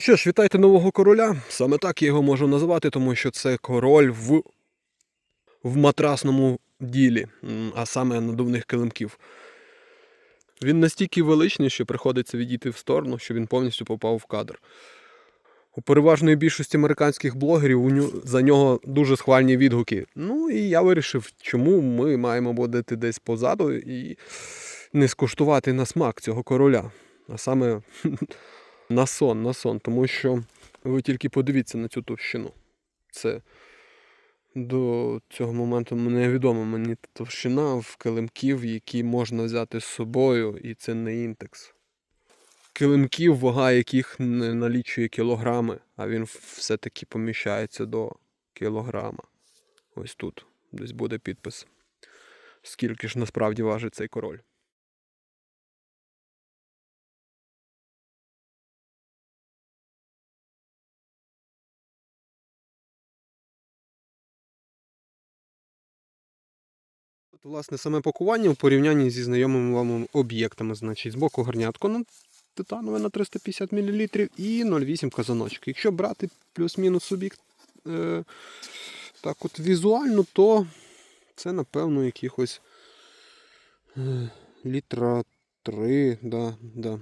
Що ж, вітайте нового короля. Саме так я його можу назвати, тому що це король в, в матрасному ділі, а саме надувних килимків. Він настільки величний, що приходиться відійти в сторону, що він повністю попав в кадр. У переважної більшості американських блогерів у ню- за нього дуже схвальні відгуки. Ну і я вирішив, чому ми маємо будити десь позаду і не скуштувати на смак цього короля. А саме на сон, на сон. Тому що ви тільки подивіться на цю товщину. Це до цього моменту невідома мені товщина в килимків, які можна взяти з собою, і це не інтекс. Килимків, вага яких не налічує кілограми, а він все-таки поміщається до кілограма. Ось тут десь буде підпис. Скільки ж насправді важить цей король. От, власне, саме пакування в порівнянні зі знайомими вам об'єктами. Значить, збоку горнятко на титанове на 350 мл і 0,8 казаночок. Якщо брати плюс-мінус суб'єкт е, так от візуально, то це, напевно, якихось е, літра 3, да, да,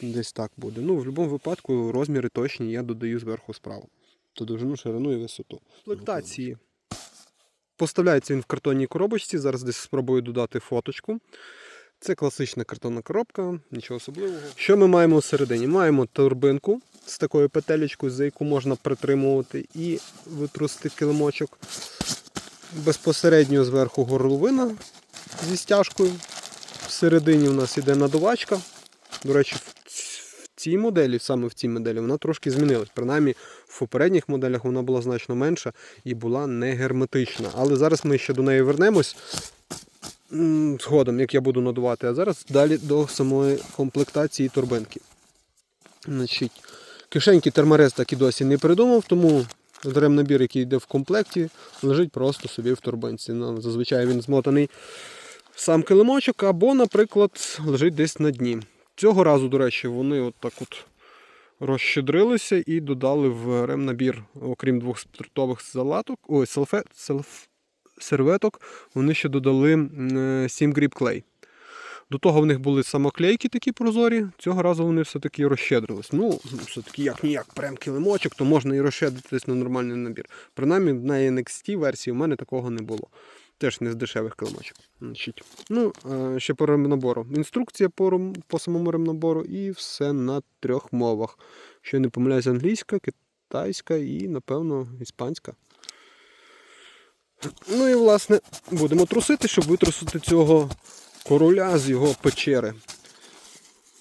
десь так буде. Ну, в будь-якому випадку розміри точні, я додаю зверху справа. То довжину, ширину і висоту. Комплектації. Поставляється він в картонній коробочці. Зараз десь спробую додати фоточку. Це класична картонна коробка, нічого особливого. Що ми маємо всередині? Маємо турбинку з такою петелечкою, за яку можна притримувати і витрусити килимочок. Безпосередньо зверху горловина зі стяжкою. Всередині у нас іде надувачка. До речі, цій моделі, саме в цій моделі, вона трошки змінилась. Принаймні, в попередніх моделях вона була значно менша і була не герметична. Але зараз ми ще до неї вернемось згодом, як я буду надувати. А зараз далі до самої комплектації турбинки. Значить, кишеньки терморез так і досі не придумав, тому ремнабір, який йде в комплекті, лежить просто собі в турбинці. Ну, зазвичай він змотаний в сам килимочок, або, наприклад, лежить десь на дні. Цього разу, до речі, вони от так от розщедрилися і додали в ремнабір, окрім двох спиртових залаток, ой, селфе, селф, серветок, вони ще додали е, 7 гріб клей. До того в них були самоклейки такі прозорі, цього разу вони все-таки розщедрились. Ну, все-таки як ніяк прям килимочок, то можна і розщедритись на нормальний набір. Принаймні на NXT версії в мене такого не було. Теж не з дешевих килимочок. Значить, ну, е, ще по ремнабору. Інструкція по, по самому ремнабору і все на трьох мовах. Якщо я не помиляюсь, англійська, китайська і, напевно, іспанська. Ну і власне будемо трусити, щоб витрусити цього короля з його печери.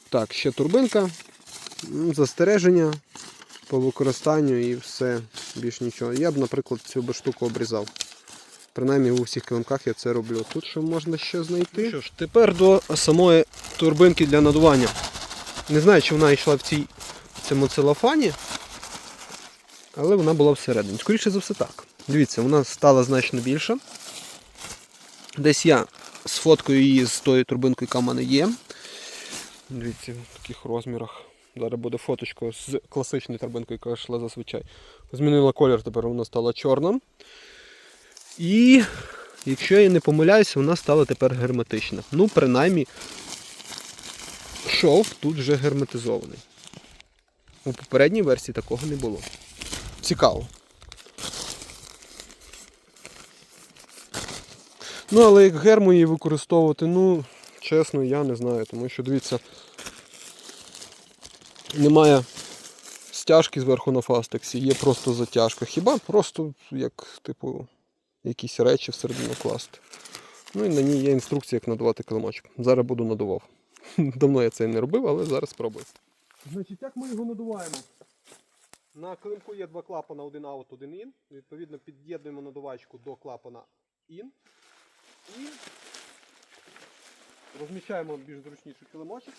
Так, ще турбинка, застереження по використанню і все, більш нічого. Я б, наприклад, цю штуку обрізав. Принаймні у всіх килимках я це роблю. Тут що можна ще знайти. Ну що ж, тепер до самої турбинки для надування. Не знаю, чи вона йшла в цій в цьому целофані, але вона була всередині. Скоріше за все так. Дивіться, вона стала значно більша. Десь я сфоткаю її з тою турбинкою, яка в мене є. Дивіться, в таких розмірах. Зараз буде фоточка з класичною турбинкою, яка йшла зазвичай. Змінила колір, тепер вона стала чорна. І, якщо я не помиляюся, вона стала тепер герметична. Ну, принаймні, шов тут вже герметизований. У попередній версії такого не було. Цікаво. Ну, але як герму її використовувати, ну, чесно, я не знаю, тому що дивіться, немає стяжки зверху на фастексі, є просто затяжка. Хіба просто як, типу, якісь речі всередину класти. Ну і на ній є інструкція, як надувати килимочок. Зараз буду надував. Давно я це не робив, але зараз спробую. Значить, як ми його надуваємо? На килимку є два клапана, один out, один in. Відповідно, під'єднуємо надувачку до клапана in. І розміщаємо більш зручніший килимочок.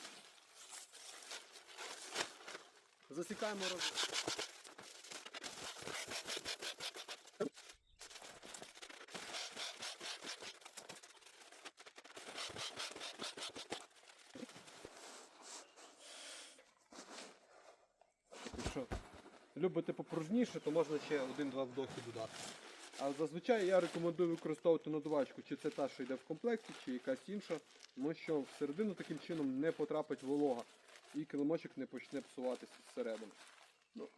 Засікаємо роз... Якщо любите попружніше, то можна ще один-два вдохи додати. А зазвичай я рекомендую використовувати надувачку, чи це та, що йде в комплекті, чи якась інша, тому що всередину таким чином не потрапить волога і килимочок не почне псуватися зсередини. Ну,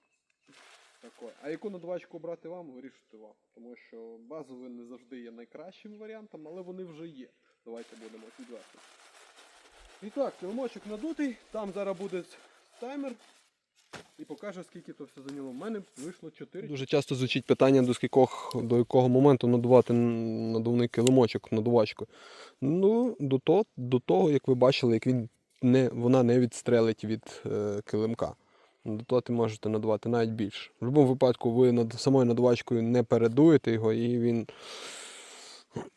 таке. А яку надувачку брати вам, вирішуйте вам. Тому що базові не завжди є найкращим варіантом, але вони вже є. Давайте будемо відверти. І так, килимочок надутий, там зараз буде таймер і покаже, скільки то все зайняло. У мене вийшло 4. Дуже часто звучить питання, до скількох, до якого моменту надувати надувний килимочок надувачкою. Ну, до того, до того, як ви бачили, як він не, вона не відстрелить від е, килимка. До того ти можете надувати навіть більше. В будь-якому випадку ви над самою надувачкою не передуєте його і він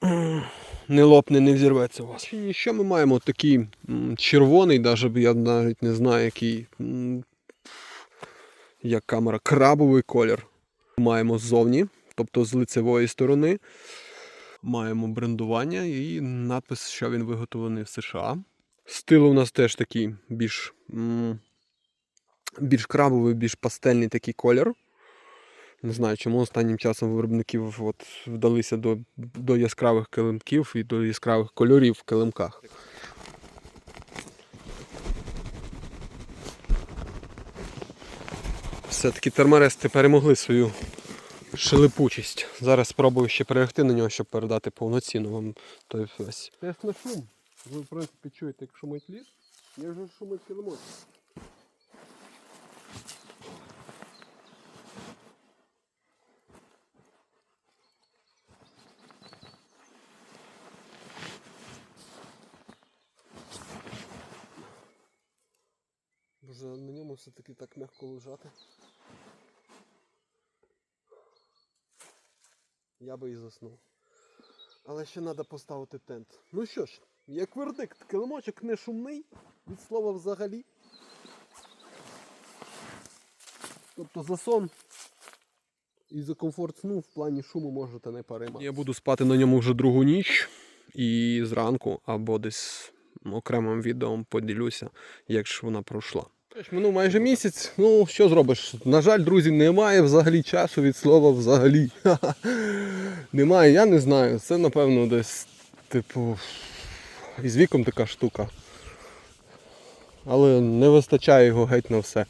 не лопне, не взірветься у вас. Що ми маємо? Такий червоний, навіть я навіть не знаю, який. Як камера, крабовий колір. Маємо ззовні, тобто з лицевої сторони. Маємо брендування і надпис, що він виготовлений в США. Стил у нас теж такий більш, більш крабовий, більш пастельний такий колір. Не знаю, чому останнім часом виробників от вдалися до, до яскравих килимків і до яскравих кольорів в килимках. Все-таки терморести перемогли свою шелепучість. Зараз спробую ще перелягти на нього, щоб передати повноцінно вам той весь. Тест на шум. Ви, в принципі, чуєте, як шумить ліс. Я вже шумить килимок. Боже, на ньому все-таки так м'яко лежати. Я би і заснув. Але ще треба поставити тент. Ну що ж, як вердикт, килимочок не шумний, від слова взагалі. Тобто за сон і за комфорт сну в плані шуму можете не переймати. Я буду спати на ньому вже другу ніч і зранку або десь окремим відео поділюся, як ж вона пройшла. Минув майже місяць. Ну, що зробиш? На жаль, друзі, немає взагалі часу від слова взагалі. Немає, я не знаю. Це напевно десь, типу, із віком така штука. Але не вистачає його геть на все.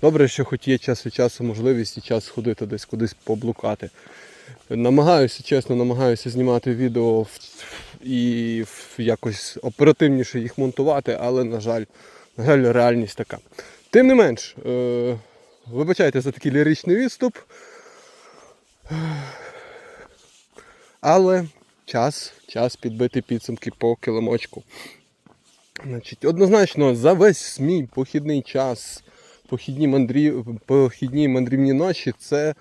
Добре, що хоч є час від часу можливість і час ходити десь кудись поблукати. Намагаюся, чесно, намагаюся знімати відео і якось оперативніше їх монтувати, але, на жаль, реальність така. Тим не менш, е- вибачайте за такий ліричний відступ. Але час, час підбити підсумки по килимочку. Значить, однозначно, за весь мій похідний час, похідні, мандрі... похідні мандрівні ночі це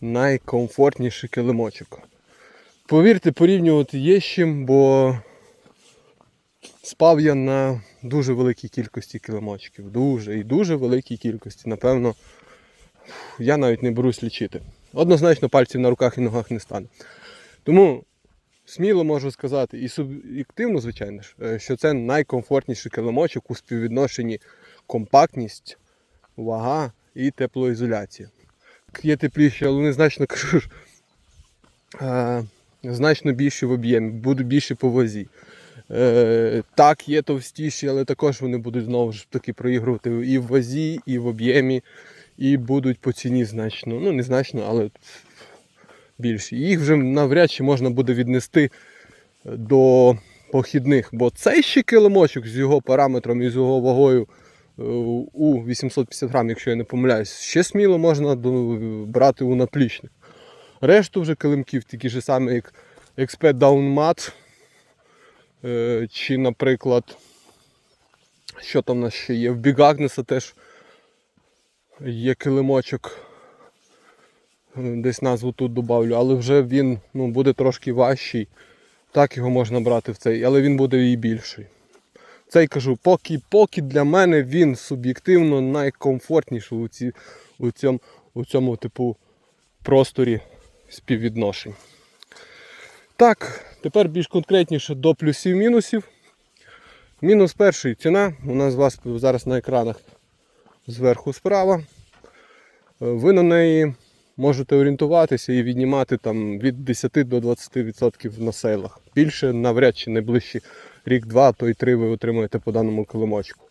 найкомфортніший килимочок. Повірте, порівнювати є з чим, бо спав я на дуже великій кількості килимочків. Дуже і дуже великій кількості. Напевно, я навіть не берусь лічити. Однозначно пальців на руках і ногах не стане. Тому сміло можу сказати, і суб'єктивно, звичайно ж, е, що це найкомфортніший килимочок у співвідношенні компактність, вага і теплоізоляція. Є тепліші, але вони значно кажу е, значно більші в об'ємі, будуть більші по вазі. Е, так, є товстіші, але також вони будуть знову ж таки проігрувати і в вазі, і в об'ємі, і будуть по ціні значно. Ну, не значно, але більші. Їх вже навряд чи можна буде віднести до похідних, бо цей ще килимочок з його параметром і з його вагою е, у 850 грам, якщо я не помиляюсь, ще сміло можна брати у наплічник. Решту вже килимків, такі ж самі, як Expert Down е, чи, наприклад, що там у нас ще є? В Agnes теж є килимочок. Е, Десь назву тут добавлю, але вже він ну, буде трошки важчий. Так його можна брати в цей, але він буде і більший. Цей кажу, поки, поки для мене він суб'єктивно найкомфортніший у, ці, у, цьому, у цьому типу просторі співвідношень. Так, тепер більш конкретніше до плюсів-мінусів. Мінус перший ціна. У нас у вас зараз на екранах зверху справа. ви на неї можете орієнтуватися і віднімати там від 10 до 20% на сейлах. Більше навряд чи найближчі рік-два, то й три ви отримаєте по даному килимочку.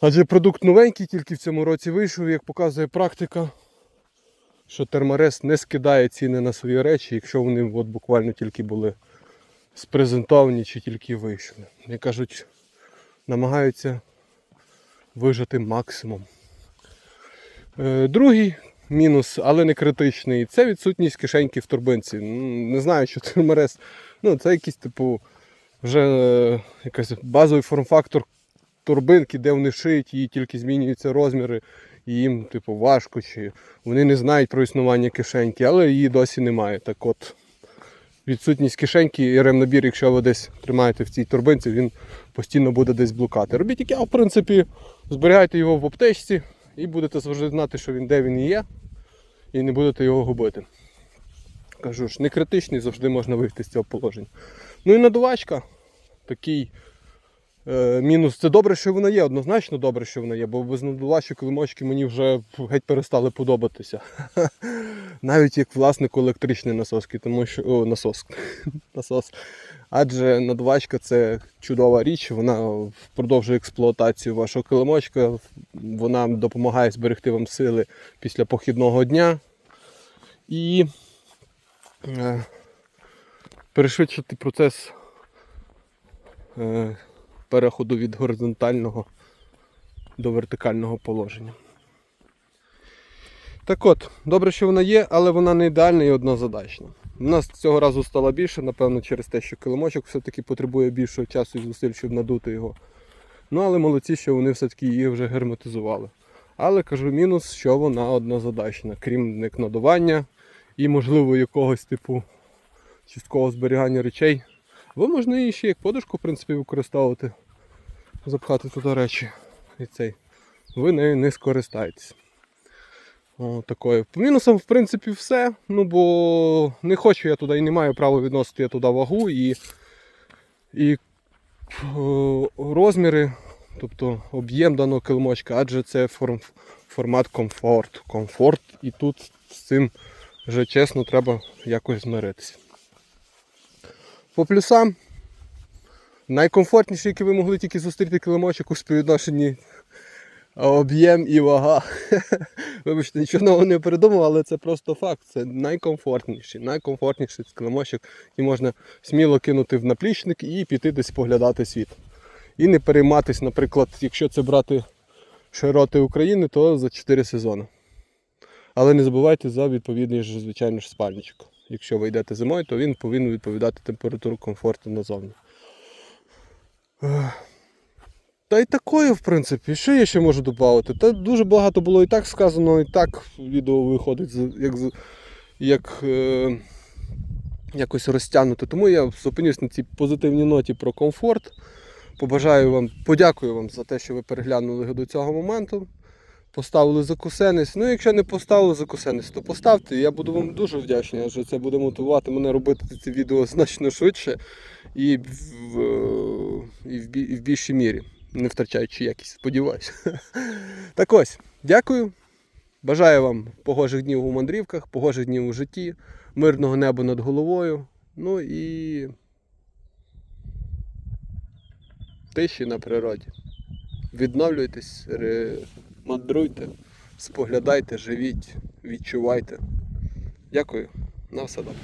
Адже продукт новенький, тільки в цьому році вийшов, як показує практика, що терморез не скидає ціни на свої речі, якщо вони от буквально тільки були спрезентовані чи тільки вийшли. Як кажуть, намагаються вижати максимум. Е, Другий мінус, але не критичний, це відсутність кишеньки в турбинці. Не знаю, що терморез. Ну, це якийсь, типу, вже е, якийсь базовий форм-фактор турбинки, де вони шиють, її тільки змінюються розміри, і їм, типу, важко, чи вони не знають про існування кишеньки, але її досі немає. Так от, відсутність кишеньки і ремнабір, якщо ви десь тримаєте в цій турбинці, він постійно буде десь блукати. Робіть як я, в принципі, зберігайте його в аптечці і будете завжди знати, що він де він є, і не будете його губити. Кажу ж, не критичний, завжди можна вийти з цього положення. Ну і надувачка такий. Е, мінус це добре, що вона є, однозначно добре, що вона є, бо без надувачі килимочки мені вже геть перестали подобатися. Навіть як власнику електричної насоски, тому що о, насос. насос. Адже надувачка це чудова річ, вона продовжує експлуатацію вашого килимочка, вона допомагає зберегти вам сили після похідного дня і е, перешвидшити процес. Е, переходу від горизонтального до вертикального положення. Так от, добре, що вона є, але вона не ідеальна і однозадачна. У нас цього разу стало більше, напевно, через те, що килимочок все-таки потребує більшого часу і зусиль, щоб надути його. Ну, але молодці, що вони все-таки її вже герметизували. Але кажу, мінус, що вона однозадачна, крім як надування і, можливо, якогось типу часткового зберігання речей. Бо можна її ще як подушку, в принципі, використовувати, запхати туди речі. І цей. Ви нею не скористаєтесь. Такою. По мінусам, в принципі, все. Ну, бо не хочу я туди і не маю права відносити я туди вагу і, і о, розміри, тобто об'єм даного килимочка, адже це форм, формат комфорт. Комфорт. І тут з цим вже чесно треба якось змиритися. По плюсам, найкомфортніший, який ви могли тільки зустріти килимочок у співвідношенні об'єм і вага. Вибачте, нічого нового не придумав, але це просто факт. Це найкомфортніший, найкомфортніший килимочок, який можна сміло кинути в наплічник і піти десь поглядати світ. І не перейматись, наприклад, якщо це брати широти України, то за 4 сезони. Але не забувайте за відповідний звичайно ж, спальничок. Якщо ви йдете зимою, то він повинен відповідати температуру комфорту назовні. Та й такое, в принципі, що я ще можу додати? Та дуже багато було і так сказано, і так відео виходить як, як е, якось розтягнуто. Тому я зупинюсь на цій позитивній ноті про комфорт. Побажаю вам, подякую вам за те, що ви переглянули до цього моменту. Поставили закусенець. Ну, якщо не поставили закусенець, то поставте. Я буду вам дуже вдячний, адже це буде мотивувати мене робити це відео значно швидше і в, і в, і в більшій мірі, не втрачаючи якість, сподіваюся. Так ось, дякую. Бажаю вам погожих днів у мандрівках, погожих днів у житті, мирного неба над головою. Ну і тиші на природі. Відновлюйтесь, мандруйте, споглядайте, живіть, відчувайте. Дякую. На все добре.